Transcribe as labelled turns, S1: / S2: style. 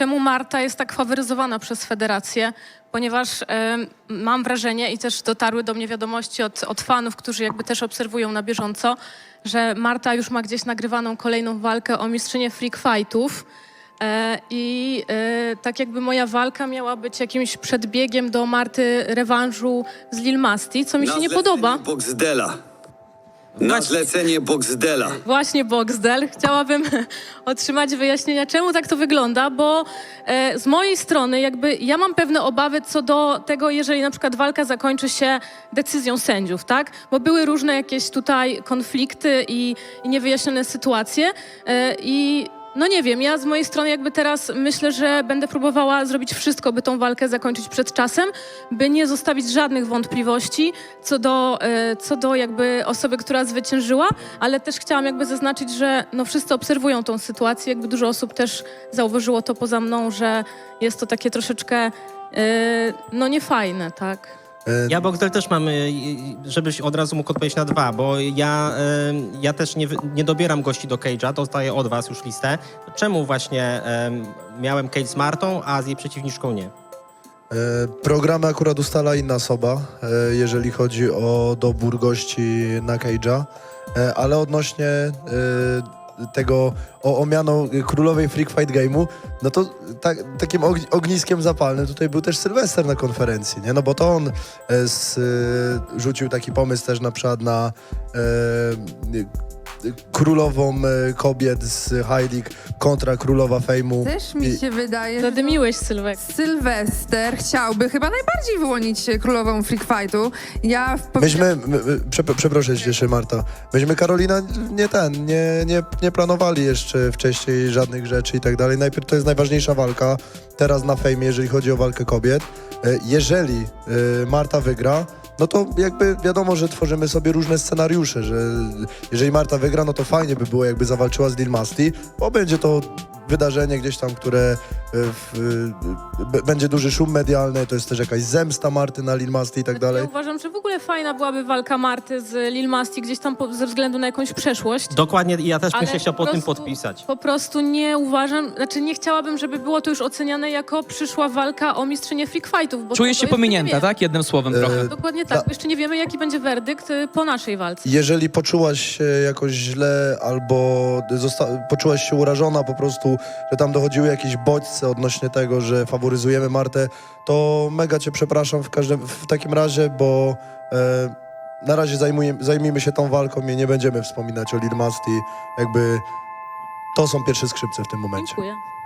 S1: czemu Marta jest tak faworyzowana przez federację, ponieważ em, mam wrażenie i też dotarły do mnie wiadomości od, od fanów, którzy jakby też obserwują na bieżąco, że Marta już ma gdzieś nagrywaną kolejną walkę o mistrzynię freak fightów. E, I e, tak jakby moja walka miała być jakimś przedbiegiem do Marty rewanżu z Lil Masti, co mi się nie podoba.
S2: Boxdela. Na zlecenie Boxdela.
S1: Właśnie Boxdel. Chciałabym otrzymać wyjaśnienia, czemu tak to wygląda, bo e, z mojej strony jakby ja mam pewne obawy co do tego, jeżeli na przykład walka zakończy się decyzją sędziów, tak? Bo były różne jakieś tutaj konflikty i, i niewyjaśnione sytuacje e, i no nie wiem, ja z mojej strony jakby teraz myślę, że będę próbowała zrobić wszystko, by tą walkę zakończyć przed czasem, by nie zostawić żadnych wątpliwości co do, e, co do jakby osoby, która zwyciężyła, ale też chciałam jakby zaznaczyć, że no wszyscy obserwują tą sytuację, jakby dużo osób też zauważyło to poza mną, że jest to takie troszeczkę e, no niefajne, tak?
S3: Ja Boxdel też mam, y, żebyś od razu mógł odpowiedzieć na dwa, bo ja, y, ja też nie, nie dobieram gości do Cage'a, dostaję od was już listę. Czemu właśnie y, miałem Cage z Martą, a z jej przeciwniczką nie?
S4: E, Programy akurat ustala inna osoba, e, jeżeli chodzi o dobór gości na Cage'a, E, ale odnośnie tego o, o miano królowej Freak Fight Game'u, no to tak, takim ogni- ogniskiem zapalnym tutaj był też Sylwester na konferencji, nie? No bo to on e, s, e, rzucił taki pomysł też na przykład na e, królową e, kobiet z High League kontra królowa Fejmu.
S5: Też mi
S4: I-
S5: się wydaje, że
S1: Zadymiłeś, Sylwek.
S5: Sylwester chciałby chyba najbardziej wyłonić królową freak fightu. Ja w
S4: Myśmy, my, my, przepro- przeproszę cię jeszcze Marta, myśmy Karolina nie ten, nie, nie, nie planowali jeszcze wcześniej żadnych rzeczy i tak dalej. Najpierw to jest najważniejsza walka teraz na fejmie, jeżeli chodzi o walkę kobiet. E, Jeżeli e, Marta wygra, no to jakby wiadomo, że tworzymy sobie różne scenariusze, że jeżeli Marta wygra, no to fajnie by było jakby zawalczyła z Lil Masti, bo będzie to wydarzenie gdzieś tam, które będzie duży szum medialny, to jest też jakaś zemsta Marty na Lil Masti i tak dalej.
S1: Ja uważam, że w ogóle fajna byłaby walka Marty z Lil Masti gdzieś tam po, ze względu na jakąś przeszłość.
S3: Dokładnie, i ja też bym się chciał
S1: po
S3: po tym podpisać.
S1: Po prostu nie uważam, znaczy nie chciałabym, żeby było to już oceniane jako przyszła walka o mistrzynię freak fightów. Bo
S6: Czujesz się pominięta, tak? Jednym słowem trochę.
S1: Dokładnie tak, bo jeszcze nie wiemy, jaki będzie werdykt y, po naszej walce.
S4: Jeżeli poczułaś się jakoś źle albo zosta- poczułaś się urażona po prostu, że tam dochodziły jakieś bodźce odnośnie tego, że faworyzujemy Martę, to mega cię przepraszam w, każdym, w takim razie, bo e, na razie zajmuję, zajmijmy się tą walką i nie będziemy wspominać o Lil. Jakby to są pierwsze skrzypce w tym momencie.
S1: Dziękuję.